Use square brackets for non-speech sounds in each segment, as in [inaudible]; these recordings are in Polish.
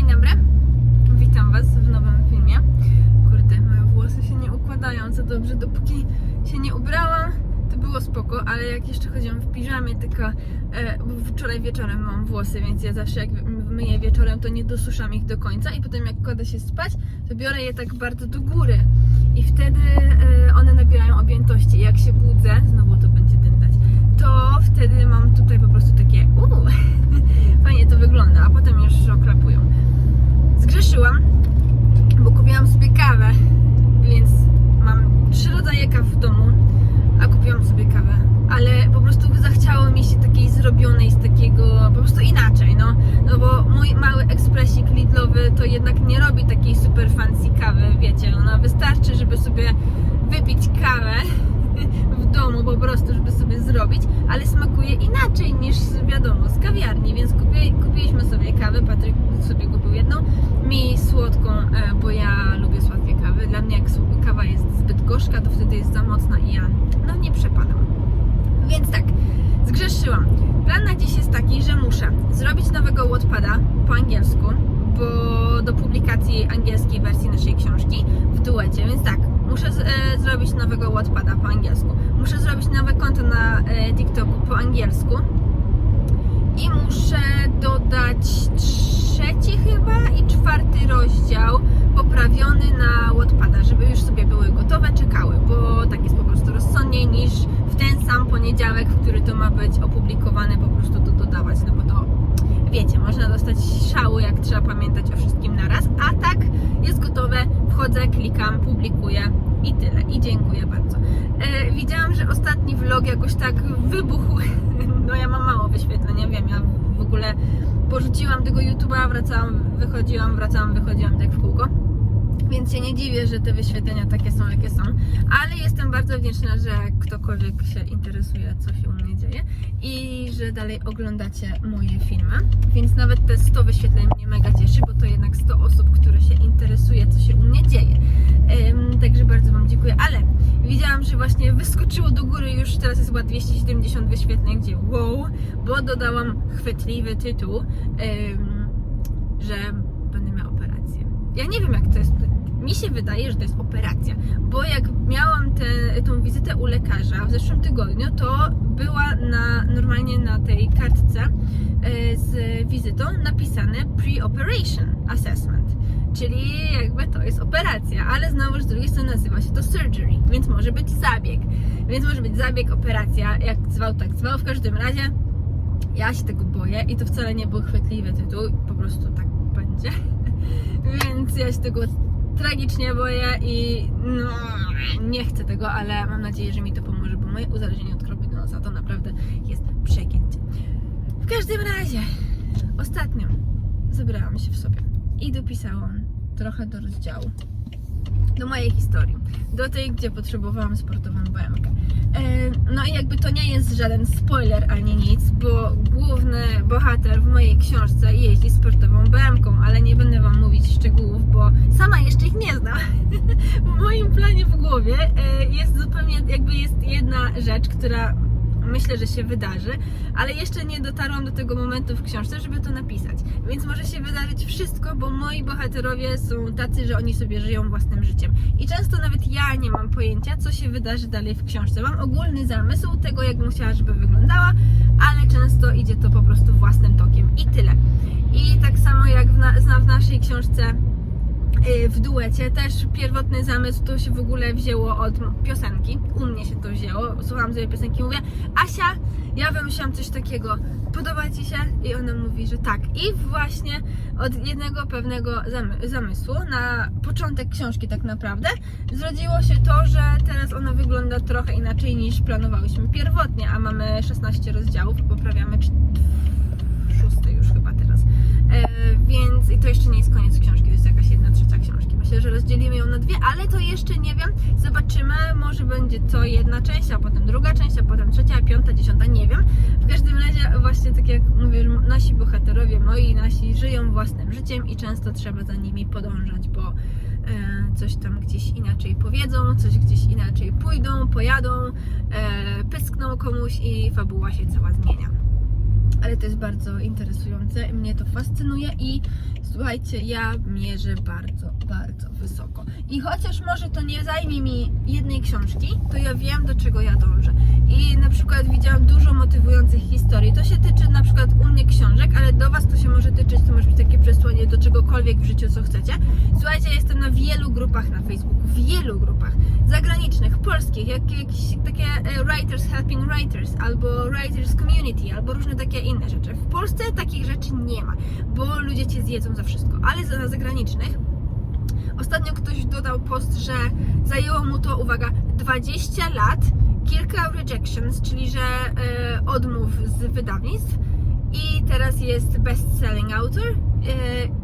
Dzień dobry, witam Was w nowym filmie. Kurde, moje włosy się nie układają za dobrze, dopóki się nie ubrałam, to było spoko, ale jak jeszcze chodziłam w piżamie, tylko e, wczoraj wieczorem mam włosy, więc ja zawsze jak myję wieczorem, to nie dosuszam ich do końca i potem jak kładę się spać, to biorę je tak bardzo do góry i wtedy e, one nabierają objętości. I jak się budzę, znowu to będzie dyndać, to wtedy mam tutaj po prostu takie uuu, [laughs] fajnie to wygląda, a potem już oklapują. Zgrzeszyłam, bo kupiłam sobie kawę, więc mam trzy rodzaje kaw w domu, a kupiłam sobie kawę. Ale po prostu zachciało mi się takiej zrobionej z takiego, po prostu inaczej, no. No bo mój mały ekspresik Lidlowy to jednak nie robi takiej super fancy kawy, wiecie. Ona wystarczy, żeby sobie wypić kawę domu po prostu, żeby sobie zrobić, ale smakuje inaczej niż wiadomo z kawiarni, więc kupi, kupiliśmy sobie kawę, Patryk sobie kupił jedną, mi słodką, e, bo ja lubię słodkie kawy. Dla mnie jak kawa jest zbyt gorzka, to wtedy jest za mocna i ja no nie przepadam. Więc tak, zgrzeszyłam. Plan na dziś jest taki, że muszę zrobić nowego Wattpada po angielsku, bo do publikacji angielskiej wersji naszej książki w duecie, więc tak, muszę e, zrobić nowego Wattpada po angielsku. Muszę zrobić nowe konto na e, TikToku po angielsku i muszę dodać trzeci chyba i czwarty rozdział poprawiony na Wattpada, żeby już sobie były gotowe, czekały, bo tak jest po prostu rozsądniej niż w ten sam poniedziałek, w który to ma być opublikowane, po prostu to dodawać, no bo to wiecie, można dostać szału, jak trzeba pamiętać o wszystkim naraz, a tak jest gotowe, wchodzę, klikam, publikuję i tyle. I dziękuję bardzo. E, widziałam, że ostatni vlog jakoś tak wybuchł. [laughs] No ja mam mało wyświetlenia, wiem, ja w ogóle porzuciłam tego YouTube'a, wracałam, wychodziłam, wracałam, wychodziłam tak w kółko. Więc się nie dziwię, że te wyświetlenia takie są, jakie są. Ale jestem bardzo wdzięczna, że ktokolwiek się interesuje, co się u mnie dzieje i że dalej oglądacie moje filmy. Więc nawet te 100 wyświetleń mnie mega cieszy, bo to jednak 100 osób, które się interesuje, co się u mnie dzieje. Ym, także bardzo Wam dziękuję. Ale widziałam, że właśnie wyskoczyło do góry już teraz jest chyba 270 wyświetleń, gdzie wow, bo dodałam chwytliwy tytuł, ym, że będę miała operację. Ja nie wiem, jak to jest. Mi się wydaje, że to jest operacja, bo jak miałam tę tą wizytę u lekarza w zeszłym tygodniu, to była na, normalnie na tej kartce e, z wizytą napisane pre-operation assessment, czyli jakby to jest operacja, ale znowu z drugiej strony nazywa się to surgery, więc może być zabieg, więc może być zabieg, operacja, jak zwał, tak zwał, w każdym razie ja się tego boję i to wcale nie był chwytliwy tytuł, po prostu tak będzie. [laughs] Więc ja się tego tragicznie boję i no, nie chcę tego, ale mam nadzieję, że mi to pomoże, bo moje uzależnienie od kropli do nosa to naprawdę jest przegięcie. W każdym razie, ostatnio zebrałam się w sobie i dopisałam trochę do rozdziału do mojej historii, do tej, gdzie potrzebowałam sportową BMK. E, No i jakby to nie jest żaden spoiler ani nic, bo główny bohater w mojej książce jeździ sportową BMką, ale nie będę Wam mówić szczegółów, bo sama jeszcze ich nie znam. [laughs] W moim planie w głowie e, jest zupełnie, jakby jest jedna rzecz, która myślę, że się wydarzy, ale jeszcze nie dotarłam do tego momentu w książce, żeby to napisać. Więc może się wydarzyć wszystko, bo moi bohaterowie są tacy, że oni sobie żyją własnym życiem. I często nawet ja nie mam pojęcia, co się wydarzy dalej w książce. Mam ogólny zamysł tego, jak musiała, żeby wyglądała, ale często idzie to po prostu własnym tokiem. I tyle. I tak samo jak w, na, w naszej książce w duecie też pierwotny zamysł to się w ogóle wzięło od piosenki. U mnie się to wzięło. Słuchałam sobie piosenki mówię, Asia, ja wymyśliłam coś takiego, podoba Ci się? I ona mówi, że tak. I właśnie od jednego pewnego zamy- zamysłu na początek książki tak naprawdę zrodziło się to, że teraz ona wygląda trochę inaczej niż planowałyśmy pierwotnie, a mamy 16 rozdziałów, poprawiamy cz- szósty już chyba teraz. E, więc i to jeszcze nie jest koniec książki, to jest jakaś Myślę, że rozdzielimy ją na dwie, ale to jeszcze nie wiem. Zobaczymy, może będzie to jedna część, a potem druga część, a potem trzecia, piąta, dziesiąta, nie wiem. W każdym razie właśnie tak jak mówię, nasi bohaterowie, moi nasi żyją własnym życiem i często trzeba za nimi podążać, bo e, coś tam gdzieś inaczej powiedzą, coś gdzieś inaczej pójdą, pojadą, e, pyskną komuś i fabuła się cała zmienia ale to jest bardzo interesujące, mnie to fascynuje i Słuchajcie, ja mierzę bardzo, bardzo wysoko. I chociaż może to nie zajmie mi jednej książki, to ja wiem, do czego ja dążę. I na przykład widziałam dużo motywujących historii. To się tyczy na przykład u mnie książek, ale do Was to się może tyczyć, to może być takie przesłanie do czegokolwiek w życiu, co chcecie. Słuchajcie, jestem na wielu grupach na Facebooku, wielu grupach zagranicznych, polskich, jak, jakieś takie e, Writers Helping Writers, albo Writers Community, albo różne takie inne rzeczy. W Polsce takich rzeczy nie ma, bo ludzie Cię zjedzą wszystko, ale na zagranicznych Ostatnio ktoś dodał post, że zajęło mu to, uwaga, 20 lat, kilka rejections, czyli że e, odmów z wydawnictw i teraz jest best-selling author e,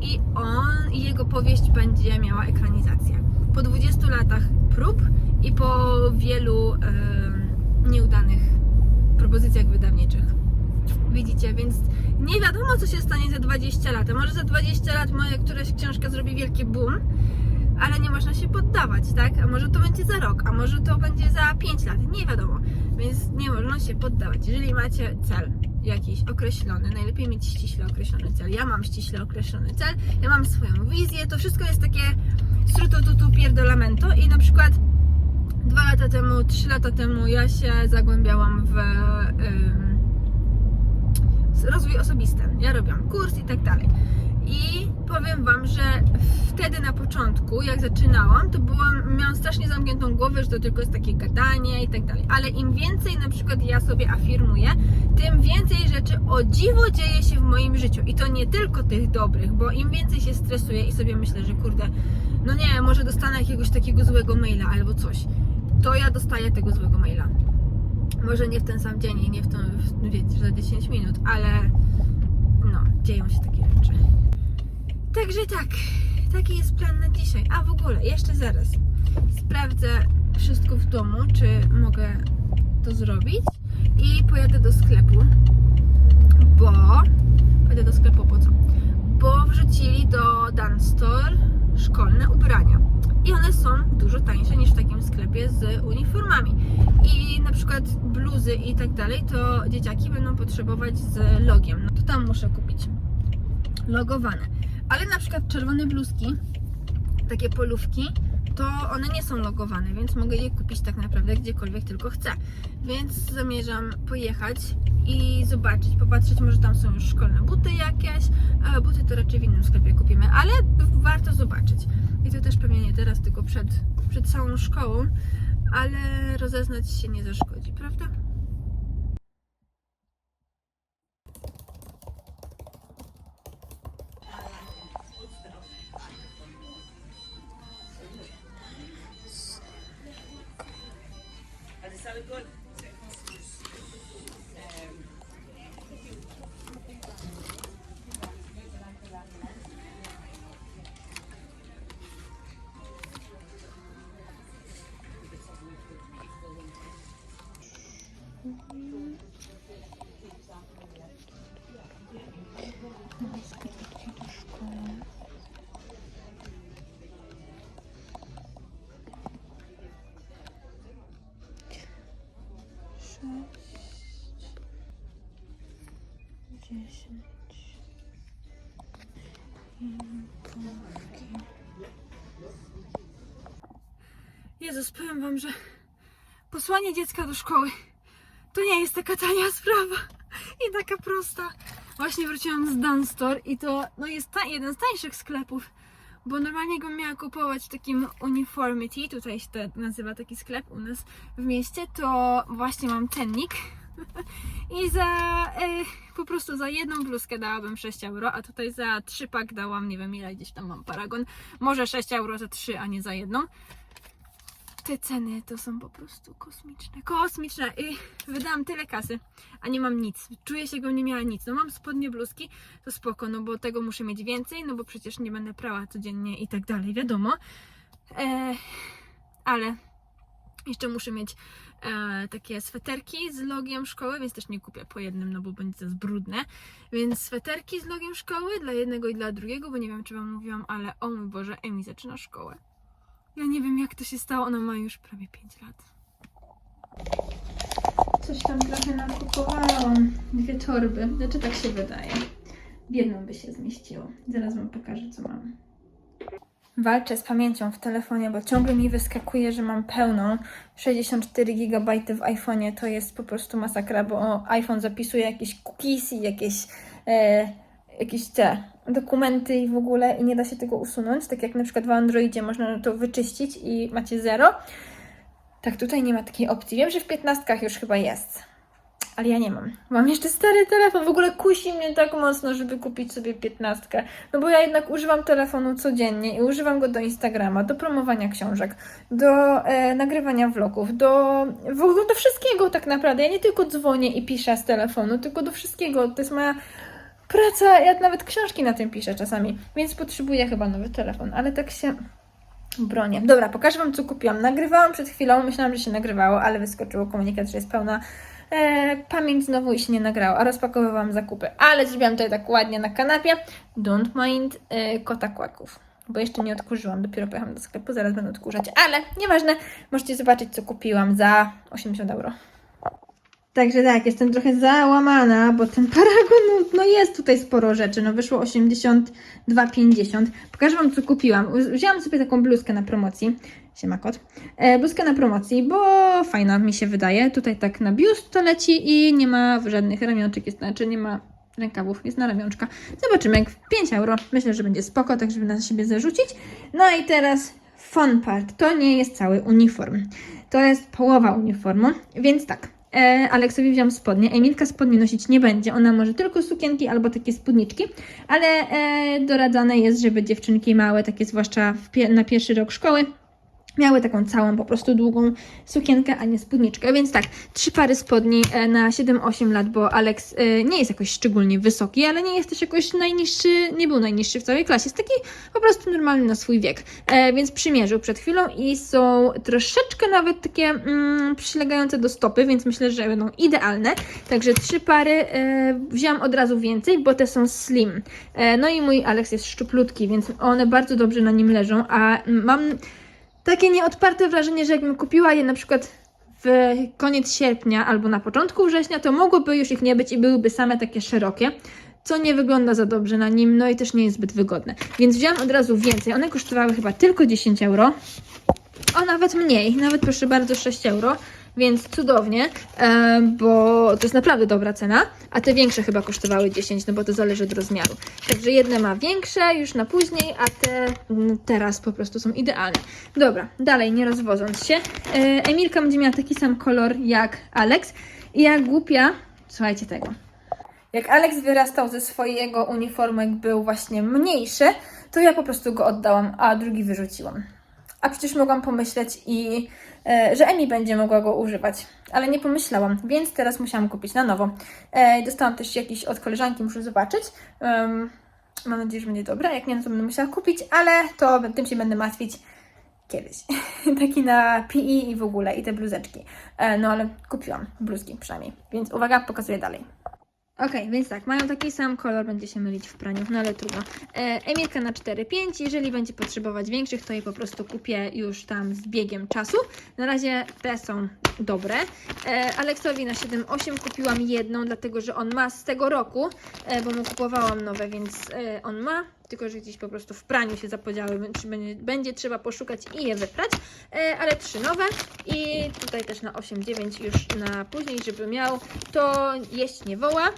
i on, i jego powieść będzie miała ekranizację. Po 20 latach prób i po wielu e, nieudanych propozycjach wydawniczych. Widzicie, więc nie wiadomo, co się stanie 20 lat. A może za 20 lat moja któraś książka zrobi wielki boom, ale nie można się poddawać, tak? A może to będzie za rok, a może to będzie za 5 lat, nie wiadomo. Więc nie można się poddawać. Jeżeli macie cel jakiś określony, najlepiej mieć ściśle określony cel. Ja mam ściśle określony cel, ja mam swoją wizję, to wszystko jest takie strutututu pierdolamento i na przykład dwa lata temu, trzy lata temu ja się zagłębiałam w rozwój osobisty. Ja robiłam kurs i tak dalej. I powiem Wam, że wtedy na początku, jak zaczynałam, to byłam, miałam strasznie zamkniętą głowę, że to tylko jest takie gadanie i tak dalej. Ale im więcej na przykład ja sobie afirmuję, tym więcej rzeczy o dziwo dzieje się w moim życiu. I to nie tylko tych dobrych, bo im więcej się stresuję i sobie myślę, że kurde, no nie, może dostanę jakiegoś takiego złego maila albo coś, to ja dostaję tego złego maila. Może nie w ten sam dzień i nie w ten, w, wiecie, za 10 minut, ale no, dzieją się takie rzeczy. Także tak, taki jest plan na dzisiaj. A w ogóle, jeszcze zaraz sprawdzę wszystko w domu, czy mogę to zrobić i pojadę do sklepu, bo pojadę do sklepu po co? Bo wrzucili do Dunstore szkolne ubrania i one są dużo tańsze niż w takim sklepie z uniformami. I na przykład bluzy i tak dalej, to dzieciaki będą potrzebować z logiem. No to tam muszę kupić logowane. Ale na przykład czerwone bluzki, takie polówki, to one nie są logowane, więc mogę je kupić tak naprawdę gdziekolwiek tylko chcę. Więc zamierzam pojechać i zobaczyć, popatrzeć, może tam są już szkolne buty jakieś, a buty to raczej w innym sklepie kupimy, ale warto zobaczyć. I to też pewnie nie teraz, tylko przed, przed całą szkołą, ale rozeznać się nie zaszkodzi, dziesięć Jezus, powiem wam, że posłanie dziecka do szkoły to nie jest taka tania sprawa i taka prosta. Właśnie wróciłam z Dunstore i to no, jest ta, jeden z tańszych sklepów, bo normalnie go miała kupować w takim Uniformity, tutaj się to nazywa taki sklep u nas w mieście, to właśnie mam cennik i za e, po prostu za jedną bluzkę dałabym 6 euro, a tutaj za 3 pak dałam, nie wiem ile gdzieś tam mam paragon, może 6 euro za 3, a nie za jedną. Te ceny to są po prostu kosmiczne. Kosmiczne. I wydałam tyle kasy, a nie mam nic. Czuję się, jakbym nie miała nic. No mam spodnie, bluzki, to spoko, no bo tego muszę mieć więcej, no bo przecież nie będę prała codziennie i tak dalej, wiadomo. E, ale jeszcze muszę mieć e, takie sweterki z logiem szkoły, więc też nie kupię po jednym, no bo będzie to brudne. Więc sweterki z logiem szkoły dla jednego i dla drugiego, bo nie wiem, czy Wam mówiłam, ale o mój Boże, Emi zaczyna szkołę. Ja nie wiem, jak to się stało, ona ma już prawie 5 lat. Coś tam trochę nakupowałam. Dwie torby, znaczy tak się wydaje. w jedną by się zmieściło. Zaraz Wam pokażę, co mam. Walczę z pamięcią w telefonie, bo ciągle mi wyskakuje, że mam pełną 64 GB w iPhone'ie. To jest po prostu masakra, bo iPhone zapisuje jakieś cookies i jakieś, e, jakieś te dokumenty i w ogóle i nie da się tego usunąć. Tak jak na przykład w Androidzie można to wyczyścić i macie zero. Tak, tutaj nie ma takiej opcji. Wiem, że w 15 już chyba jest. Ale ja nie mam. Mam jeszcze stary telefon. W ogóle kusi mnie tak mocno, żeby kupić sobie 15. No bo ja jednak używam telefonu codziennie i używam go do Instagrama, do promowania książek, do e, nagrywania vlogów, do, w ogóle do wszystkiego tak naprawdę. Ja nie tylko dzwonię i piszę z telefonu, tylko do wszystkiego. To jest moja praca. Ja nawet książki na tym piszę czasami, więc potrzebuję chyba nowy telefon, ale tak się bronię. Dobra, pokażę Wam, co kupiłam. Nagrywałam przed chwilą, myślałam, że się nagrywało, ale wyskoczyło komunikat, że jest pełna e, pamięć znowu i się nie nagrało, a rozpakowywałam zakupy. Ale zrobiłam tutaj tak ładnie na kanapie. Don't mind e, kota kłaków. Bo jeszcze nie odkurzyłam, dopiero pojechałam do sklepu, zaraz będę odkurzać, ale nieważne, możecie zobaczyć, co kupiłam za 80 euro. Także tak, jestem trochę załamana, bo ten paragon, no, no jest tutaj sporo rzeczy, no wyszło 82,50. Pokażę Wam, co kupiłam. Wzięłam sobie taką bluzkę na promocji, siema kot, e, bluzkę na promocji, bo fajna mi się wydaje. Tutaj tak na biust to leci i nie ma żadnych ramionczek, jest, znaczy nie ma rękawów, jest na ramionczka. Zobaczymy, jak w 5 euro, myślę, że będzie spoko, tak żeby na siebie zarzucić. No i teraz fun part, to nie jest cały uniform, to jest połowa uniformu, więc tak. E, Aleksowi wziąłam spodnie. Emilka spodni nosić nie będzie. Ona może tylko sukienki albo takie spódniczki, ale e, doradzane jest, żeby dziewczynki małe, takie zwłaszcza pie- na pierwszy rok szkoły, miały taką całą, po prostu długą sukienkę, a nie spódniczkę. Więc tak, trzy pary spodni e, na 7-8 lat, bo Alex e, nie jest jakoś szczególnie wysoki, ale nie jest też jakoś najniższy, nie był najniższy w całej klasie. Jest taki po prostu normalny na swój wiek. E, więc przymierzył przed chwilą i są troszeczkę nawet takie mm, przylegające do stopy, więc myślę, że będą idealne. Także trzy pary wziąłam od razu więcej, bo te są slim. No i mój Alex jest szczuplutki, więc one bardzo dobrze na nim leżą, a mam takie nieodparte wrażenie, że jakbym kupiła je na przykład w koniec sierpnia albo na początku września, to mogłoby już ich nie być i byłyby same takie szerokie, co nie wygląda za dobrze na nim, no i też nie jest zbyt wygodne. Więc wziąłam od razu więcej. One kosztowały chyba tylko 10 euro. O, nawet mniej, nawet proszę bardzo 6 euro, więc cudownie, e, bo to jest naprawdę dobra cena, a te większe chyba kosztowały 10, no bo to zależy od rozmiaru. Także jedne ma większe już na później, a te mm, teraz po prostu są idealne. Dobra, dalej nie rozwodząc się, e, Emilka będzie miała taki sam kolor jak Alex i ja głupia, słuchajcie tego. Jak Alex wyrastał ze swojego uniformu, jak był właśnie mniejszy, to ja po prostu go oddałam, a drugi wyrzuciłam. A przecież mogłam pomyśleć i, e, że Emi będzie mogła go używać, ale nie pomyślałam, więc teraz musiałam kupić na nowo. E, dostałam też jakiś od koleżanki, muszę zobaczyć. Mam nadzieję, że będzie dobra. Jak nie, no to będę musiała kupić, ale to tym się będę martwić kiedyś. [laughs] Taki na PE i w ogóle, i te bluzeczki. E, no ale kupiłam bluzki przynajmniej, więc uwaga, pokazuję dalej. Okej, więc tak, mają taki sam kolor, będzie się mylić w praniu, no ale trudno. E, Emilka na 4-5, jeżeli będzie potrzebować większych, to je po prostu kupię już tam z biegiem czasu. Na razie te są dobre. E, Aleksowi na 7-8 kupiłam jedną, dlatego że on ma z tego roku, e, bo mu kupowałam nowe, więc e, on ma, tylko że gdzieś po prostu w praniu się zapodziały, czy będzie, będzie trzeba poszukać i je wyprać, e, ale trzy nowe i tutaj też na 8-9 już na później, żeby miał, to jeść nie woła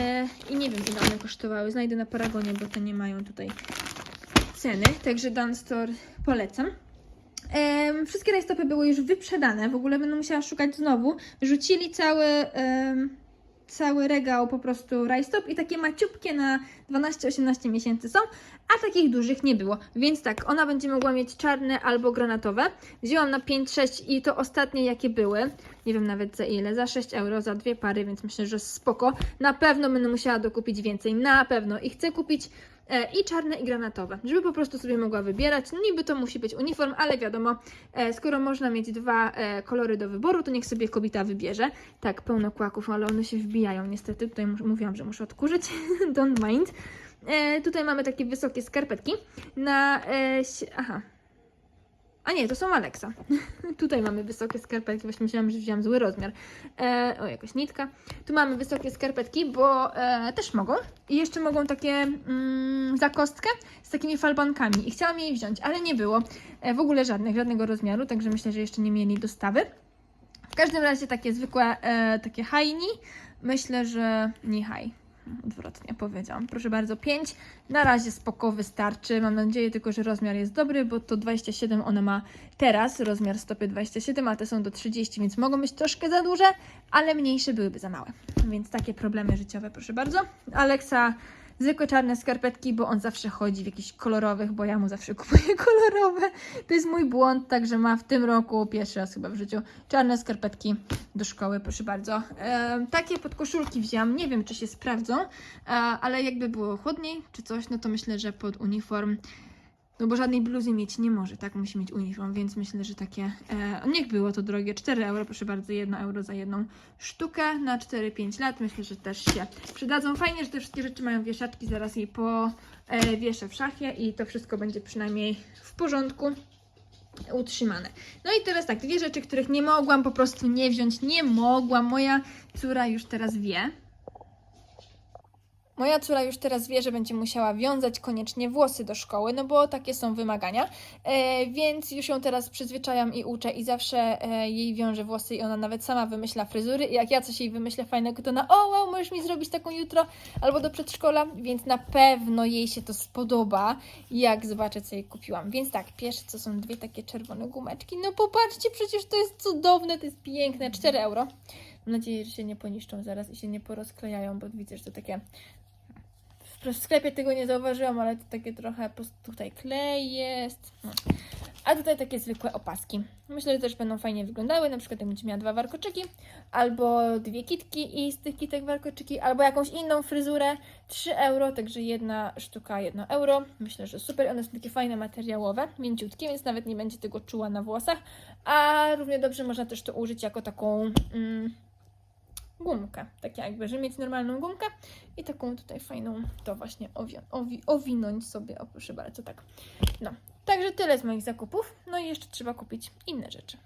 e, i nie wiem ile one kosztowały, znajdę na Paragonie, bo te nie mają tutaj ceny, także Dan Store polecam. Wszystkie rajstopy były już wyprzedane, w ogóle będę musiała szukać znowu. Rzucili cały, cały regał po prostu rajstop i takie maciupkie na 12-18 miesięcy są, a takich dużych nie było. Więc tak, ona będzie mogła mieć czarne albo granatowe. Wzięłam na 5-6 i to ostatnie jakie były. Nie wiem nawet za ile, za 6 euro, za dwie pary, więc myślę, że spoko. Na pewno będę musiała dokupić więcej, na pewno. I chcę kupić i czarne i granatowe, żeby po prostu sobie mogła wybierać. No niby to musi być uniform, ale wiadomo, e, skoro można mieć dwa e, kolory do wyboru, to niech sobie kobieta wybierze. Tak, pełno kłaków, ale one się wbijają niestety. Tutaj mówiłam, że muszę odkurzyć, [laughs] don't mind. E, tutaj mamy takie wysokie skarpetki na... E, aha. A nie, to są Alexa. [laughs] Tutaj mamy wysokie skarpetki, właśnie myślałam, że wziąłam zły rozmiar. E, o, jakaś nitka. Tu mamy wysokie skarpetki, bo e, też mogą. I jeszcze mogą takie mm, zakostkę z takimi falbankami. I chciałam jej wziąć, ale nie było e, w ogóle żadnych, żadnego rozmiaru, także myślę, że jeszcze nie mieli dostawy. W każdym razie takie zwykłe, e, takie hajni. Myślę, że nie haj. Odwrotnie powiedziałam. Proszę bardzo, 5. Na razie spoko wystarczy. Mam nadzieję tylko, że rozmiar jest dobry, bo to 27 ona ma teraz, rozmiar stopy 27, a te są do 30, więc mogą być troszkę za duże, ale mniejsze byłyby za małe. Więc takie problemy życiowe, proszę bardzo. Aleksa, zwykłe czarne skarpetki, bo on zawsze chodzi w jakichś kolorowych, bo ja mu zawsze [laughs] kupuję kolorowe. To jest mój błąd, także ma w tym roku, pierwszy raz chyba w życiu, czarne skarpetki do szkoły, proszę bardzo. E, takie podkoszulki wzięłam, nie wiem czy się sprawdzą, e, ale jakby było chłodniej czy coś, no to myślę, że pod uniform no bo żadnej bluzy mieć nie może, tak? Musi mieć uniform, więc myślę, że takie. E, niech było to drogie. 4 euro, proszę bardzo, 1 euro za jedną sztukę na 4-5 lat. Myślę, że też się przydadzą. Fajnie, że te wszystkie rzeczy mają wieszaczki, zaraz jej po e, w szafie i to wszystko będzie przynajmniej w porządku utrzymane. No i teraz tak, dwie rzeczy, których nie mogłam po prostu nie wziąć, nie mogłam. Moja córa już teraz wie. Moja córa już teraz wie, że będzie musiała wiązać koniecznie włosy do szkoły, no bo takie są wymagania, e, więc już ją teraz przyzwyczajam i uczę i zawsze e, jej wiążę włosy i ona nawet sama wymyśla fryzury i jak ja coś jej wymyślę fajnego, to ona o wow, możesz mi zrobić taką jutro albo do przedszkola, więc na pewno jej się to spodoba, jak zobaczę, co jej kupiłam. Więc tak, pierwsze co są dwie takie czerwone gumeczki, no popatrzcie, przecież to jest cudowne, to jest piękne, 4 euro. Mam nadzieję, że się nie poniszczą zaraz i się nie porozklejają, bo widzę, że to takie w sklepie tego nie zauważyłam, ale to takie trochę po prostu tutaj klej jest. No. A tutaj takie zwykłe opaski. Myślę, że też będą fajnie wyglądały. Na przykład jak będzie miała dwa warkoczyki, albo dwie kitki i z tych kitek warkoczyki, albo jakąś inną fryzurę. 3 euro, także jedna sztuka 1 euro. Myślę, że super. One są takie fajne, materiałowe, mięciutkie, więc nawet nie będzie tego czuła na włosach. A równie dobrze można też to użyć jako taką. Mm, gumkę, tak jakby, że mieć normalną gumkę i taką tutaj fajną to właśnie owi owi owinąć sobie, o proszę bardzo, tak. No, także tyle z moich zakupów, no i jeszcze trzeba kupić inne rzeczy.